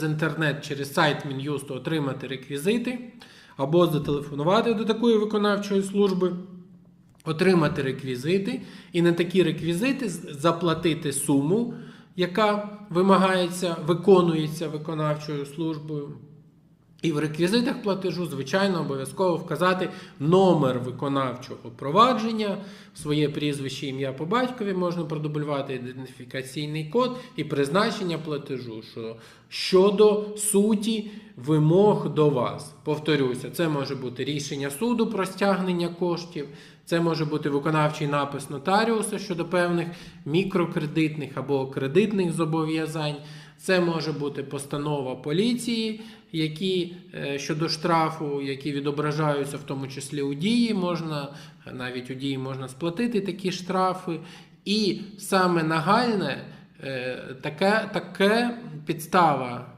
з інтернет через сайт Мін'юсту отримати реквізити, або зателефонувати до такої виконавчої служби, отримати реквізити, і на такі реквізити заплатити суму, яка вимагається, виконується виконавчою службою. І в реквізитах платежу, звичайно, обов'язково вказати номер виконавчого провадження, своє прізвище, ім'я по батькові можна продублювати ідентифікаційний код і призначення платежу що щодо суті вимог до вас. Повторюся, це може бути рішення суду про стягнення коштів, це може бути виконавчий напис нотаріуса щодо певних мікрокредитних або кредитних зобов'язань. Це може бути постанова поліції, які е, щодо штрафу, які відображаються в тому числі у дії, можна навіть у дії можна сплатити такі штрафи. І саме нагальне е, таке, таке підстава